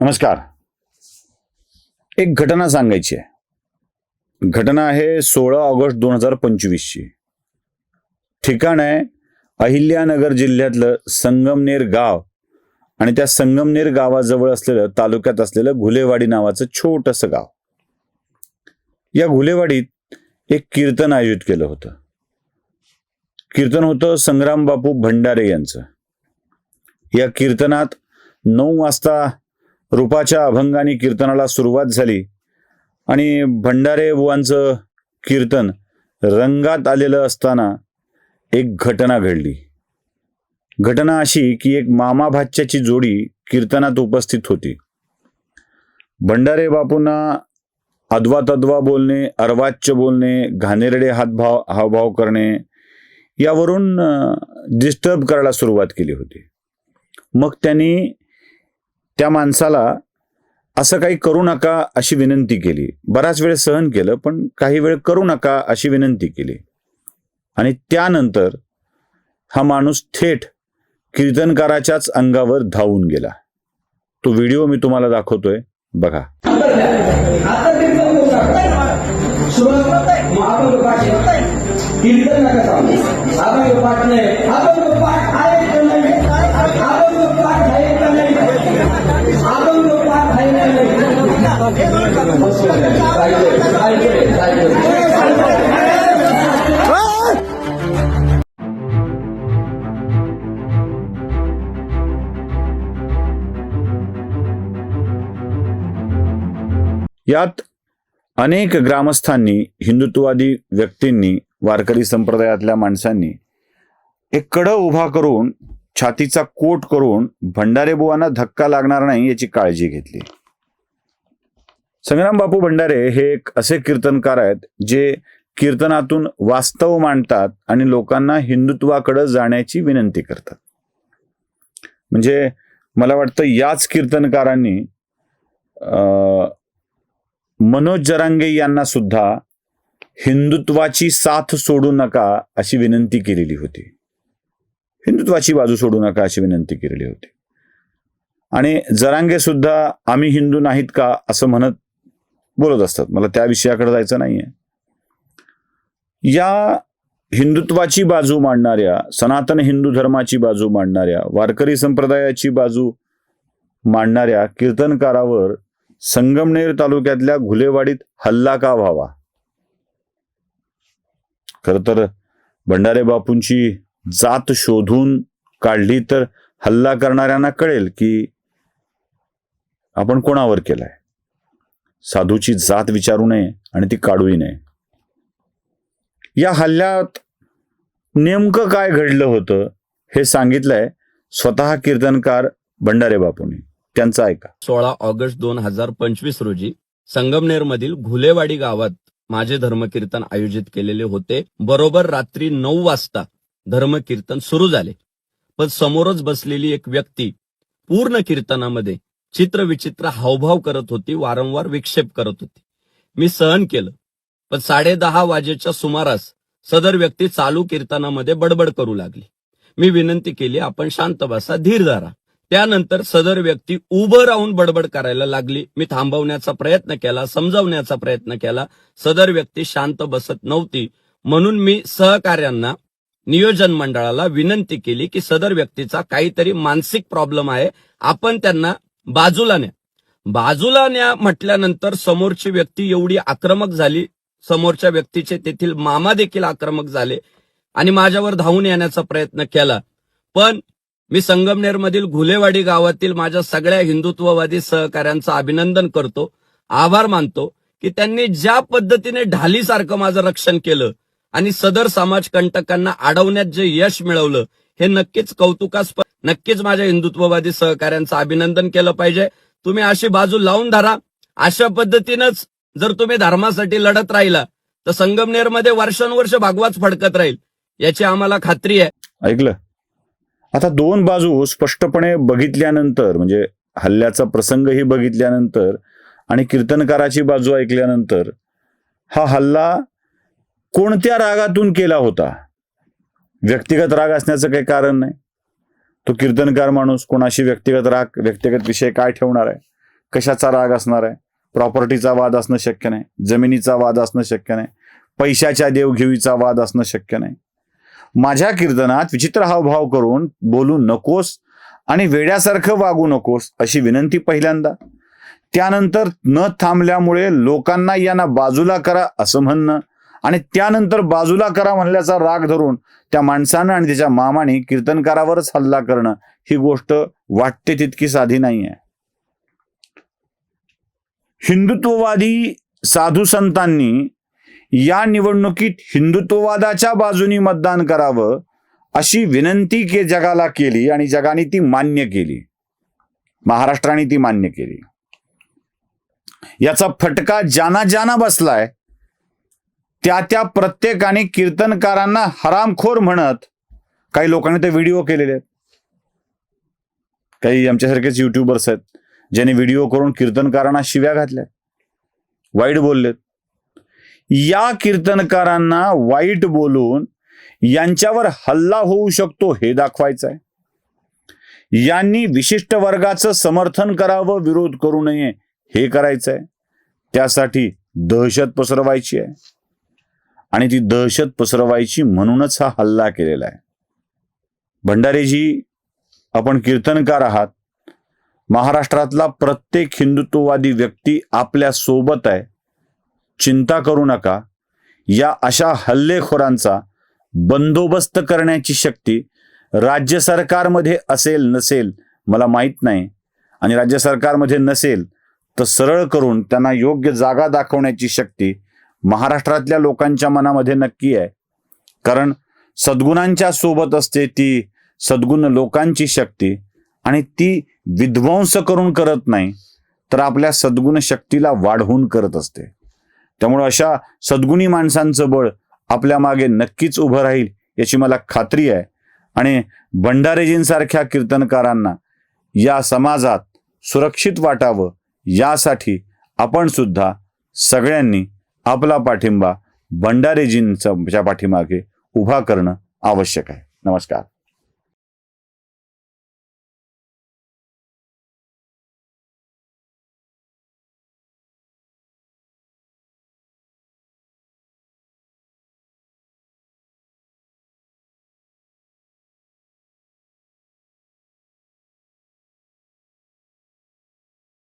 नमस्कार. एक घटना सांगायची आहे. घटना आहे सोळा ऑगस्ट दोन हजार पंचवीसची. ठिकाण आहे अहिल्यानगर जिल्ह्यातलं संगमनेर गाव आणि त्या संगमनेर गावाजवळ असलेलं तालुक्यात असलेलं घुलेवाडी नावाचं छोटंसं गाव. या घुलेवाडीत एक कीर्तन आयोजित केलं होतं. कीर्तन होतं संग्राम बापू भंडारे यांचं. या कीर्तनात नऊ वाजता रूपाच्या अभंगाने कीर्तनाला सुरुवात झाली आणि भंडारे बुवांचं कीर्तन रंगात आलेलं असताना एक घटना घडली. घटना अशी की एक मामा भाच्याची जोडी कीर्तनात उपस्थित होती. भंडारे बापूंना अद्वा तद्वा बोलणे अर्वाच्य बोलणे घाणेरडे हातभाव हावभाव करणे यावरून डिस्टर्ब करायला सुरुवात केली होती. मग त्यांनी त्या माणसाला असं काही करू नका अशी विनंती केली. बराच वेळ सहन केलं पण काही वेळ करू नका अशी विनंती केली. आणि त्यानंतर हा माणूस थेट कीर्तनकाराच्याच अंगावर धावून गेला. तो व्हिडिओ मी तुम्हाला दाखवतोय. बघा. कीर्तन यात अनेक ग्रामस्थांनी हिंदुत्ववादी व्यक्तींनी वारकरी संप्रदायातल्या माणसांनी एक कडं उभा करून छातीचा कोट करून भंडारे बुवांना धक्का लागणार नाही याची काळजी घेतली. संग्राम बापू भंडारे हे एक असे कीर्तनकार आहेत जे कीर्तनातून वास्तव मांडतात आणि लोकांना हिंदुत्वाकडे जाण्याची विनंती करतात. म्हणजे मला वाटतं याच कीर्तनकारांनी मनोज जरांगे यांना सुद्धा हिंदुत्वाची साथ सोडू नका अशी विनंती केलेली होती. हिंदुत्वाची बाजू सोडू नका अशी विनंती केलेली होती. आणि जरांगे सुद्धा आम्ही हिंदू नाहीत का? असं म्हणत बोलत असतात. मला त्या विषयाकडे जायचं नाहीये. या हिंदुत्वाची बाजू मांडणाऱ्या सनातन हिंदू धर्माची बाजू मांडणाऱ्या वारकरी संप्रदायाची बाजू मांडणाऱ्या कीर्तनकारावर संगमनेर तालुक्यातल्या घुलेवाडीत हल्ला का व्हावा? खर तर भंडारे बापूंची जात शोधून काढली तर हल्ला करणाऱ्यांना कळेल की आपण कोणावर केलाय. साधूची जात विचारू नये आणि ती काढूही नये. या हल्ल्यात नेमकं काय घडलं होतं हे सांगितलंय स्वतः कीर्तनकार भंडारे बापूंनी. त्यांचा ऐका. सोळा ऑगस्ट दोन हजार पंचवीस रोजी संगमनेरमधील घुलेवाडी गावात माझे धर्मकीर्तन आयोजित केलेले होते. बरोबर रात्री नऊ वाजता धर्मकीर्तन सुरू झाले. पण समोरच बसलेली एक व्यक्ती पूर्ण कीर्तनामध्ये चित्रविचित्र हावभाव करत होती वारंवार विक्षेप करत होती. मी सहन केलं. पण साडे दहा वाजेच्या सुमारास सदर व्यक्ती चालू कीर्तनामध्ये बडबड करू लागली. मी विनंती केली आपण शांत बसा धीर धरा. त्यानंतर सदर व्यक्ती उभं राहून बडबड करायला लागली. मी थांबवण्याचा प्रयत्न केला समजावण्याचा प्रयत्न केला. सदर व्यक्ती शांत बसत नव्हती. म्हणून मी सहकार्यांना नियोजन मंडळाला विनंती केली की सदर व्यक्तीचा काहीतरी मानसिक प्रॉब्लेम आहे आपण त्यांना बाजूला न्या. बाजूला न्या म्हटल्यानंतर समोरची व्यक्ती एवढी आक्रमक झाली समोरच्या व्यक्तीचे तेथील मामा देखील आक्रमक झाले आणि माझ्यावर धावून येण्याचा प्रयत्न केला. पण मी संगमनेरमधील घुलेवाडी गावातील माझ्या सगळ्या हिंदुत्ववादी सहकाऱ्यांचं अभिनंदन करतो आभार मानतो की त्यांनी ज्या पद्धतीने ढालीसारखं माझं रक्षण केलं आणि सदर समाज कंटकांना अडवण्यात जे यश मिळवलं हे नक्कीच कौतुकास्पद नक्कीच माझ्या हिंदुत्ववादी सहकाऱ्यांचं अभिनंदन केलं पाहिजे. तुम्ही अशी बाजू लावून धरा. अशा पद्धतीनंच जर तुम्ही धर्मासाठी लढत राहिला तर संगमनेरमध्ये वर्षानुवर्ष भागवाच फडकत राहील याची आम्हाला खात्री आहे. ऐकलं? आता दोन बाजू स्पष्टपणे बघितल्यानंतर म्हणजे हल्ल्याचा प्रसंगही बघितल्यानंतर आणि कीर्तनकाराची बाजू ऐकल्यानंतर हा हल्ला कोणत्या रागातून केला होता? व्यक्तिगत राग असण्याचं काही कारण नाही. तो कीर्तनकार माणूस कोणाशी व्यक्तिगत राग व्यक्तिगत विषय काय ठेवणार आहे? कशाचा राग असणार आहे? प्रॉपर्टीचा वाद असणं शक्य नाही. जमिनीचा वाद असणं शक्य नाही. पैशाच्या देवघेवीचा वाद असणं शक्य नाही. माझ्या कीर्तनात विचित्र हावभाव करून बोलू नकोस आणि वेड्यासारखं वागू नकोस अशी विनंती पहिल्यांदा. त्यानंतर न थांबल्यामुळे लोकांना यांना बाजूला करा असं म्हणणं आणि त्यानंतर बाजूला करा म्हणल्याचा राग धरून त्या माणसानं आणि त्याच्या मामाने कीर्तनकारावरच हल्ला करणं ही गोष्ट वाटते तितकी साधी नाही आहे हिंदुत्ववादी साधू संतांनी या निवडणुकीत हिंदुत्ववादाच्या बाजूनी मतदान करावं अशी विनंती के जगाला केली आणि जगाने ती मान्य केली. महाराष्ट्राने ती मान्य केली. याचा फटका ज्याना ज्याना बसलाय त्या त्या प्रत्येकाने कीर्तनकारांना हरामखोर म्हणत काही लोकांनी ते व्हिडिओ केलेले आहेत. काही आमच्यासारखेच युट्यूबर्स आहेत ज्यांनी व्हिडिओ करून कीर्तनकारांना शिव्या घातल्या वाईट बोललेत. या कीर्तनकारांना वाईट बोलून यांच्यावर हल्ला होऊ शकतो हे दाखवायचं आहे यांनी विशिष्ट वर्गाचं समर्थन करावं विरोध करू नये हे करायचं आहे त्यासाठी दहशत पसरवायची आहे. आणि ती दहशत पसरवायची म्हणूनच हा हल्ला केलेला आहे. भंडारेजी आपण कीर्तनकार आहात. महाराष्ट्रातला प्रत्येक हिंदुत्ववादी व्यक्ती आपल्यासोबत आहे. चिंता करू नका. या अशा हल्लेखोरांचा बंदोबस्त करण्याची शक्ती राज्य सरकारमध्ये असेल नसेल मला माहीत नाही. आणि राज्य सरकारमध्ये नसेल तर सरळ करून त्यांना योग्य जागा दाखवण्याची शक्ती महाराष्ट्रातल्या लोकांच्या मनामध्ये नक्की आहे. कारण सद्गुणांच्या सोबत असते ती सद्गुण लोकांची शक्ती आणि ती विध्वंस करून करत नाही तर आपल्या सद्गुण शक्तीला वाढवून करत असते. त्यामुळे अशा सद्गुणी माणसांचं बळ आपल्या मागे नक्कीच उभं राहील याची मला खात्री आहे. आणि भंडारेजींसारख्या कीर्तनकारांना या समाजात सुरक्षित वाटावं यासाठी आपण सुद्धा सगळ्यांनी आपला पाठिंबा भंडारेजींचा पाठीमागे उभा करणं आवश्यक आहे. नमस्कार.